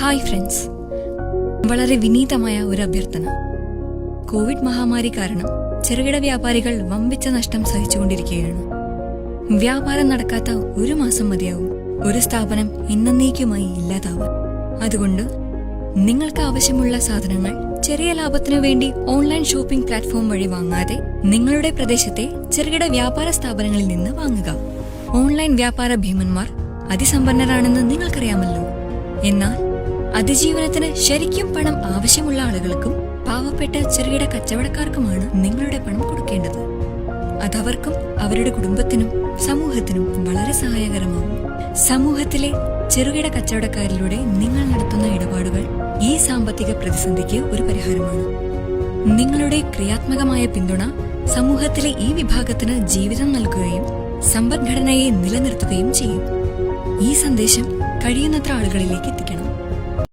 Hi friends വളരെ വിനീതമായ ഒരു അഭ്യർത്ഥന. കോവിഡ് മഹാമാരി കാരണം ചെറുകിട വ്യാപാരികൾ വമ്പിച്ച നഷ്ടം സഹിച്ചുകൊണ്ടിരിക്കുകയാണ്. വ്യാപാരം നടക്കാത്ത ഒരു മാസം മതിയാവും. ഒരു സ്ഥാപനം എന്നേക്കുമായി ഇല്ലാതാവാൻ. അതുകൊണ്ട് നിങ്ങൾക്ക് ആവശ്യമുള്ള സാധനങ്ങൾ ചെറിയ ലാഭത്തിനു വേണ്ടി ഓൺലൈൻ ഷോപ്പിംഗ് പ്ലാറ്റ്ഫോം വഴി വാങ്ങാതെ നിങ്ങളുടെ പ്രദേശത്തെ ചെറുകിട വ്യാപാര സ്ഥാപനങ്ങളിൽ നിന്ന് വാങ്ങുക. ഓൺലൈൻ വ്യാപാര ഭീമന്മാർ അതിസമ്പന്നരാണെന്ന് നിങ്ങൾക്കറിയാമല്ലോ. എന്നാൽ അതിജീവനത്തിന് ശരിക്കും പണം ആവശ്യമുള്ള ആളുകൾക്കും പാവപ്പെട്ട ചെറുകിട കച്ചവടക്കാർക്കുമാണ് നിങ്ങളുടെ പണം കൊടുക്കേണ്ടത്. അതവർക്കും അവരുടെ കുടുംബത്തിനും സമൂഹത്തിനും വളരെ സഹായകരമാവും സമൂഹത്തിലെ ചെറുകിട കച്ചവടക്കാരിലൂടെ നിങ്ങൾ നടത്തുന്ന ഇടപാടുകൾ ഈ സാമ്പത്തിക പ്രതിസന്ധിക്ക് ഒരു പരിഹാരമാണ്. നിങ്ങളുടെ ക്രിയാത്മകമായ പിന്തുണ സമൂഹത്തിലെ ഈ വിഭാഗത്തിന് ജീവിതം നൽകുകയും സമ്പദ്ഘടനയെ നിലനിർത്തുകയും ചെയ്യും. ഈ സന്ദേശം കഴിയുന്നത്ര ആളുകളിലേക്ക്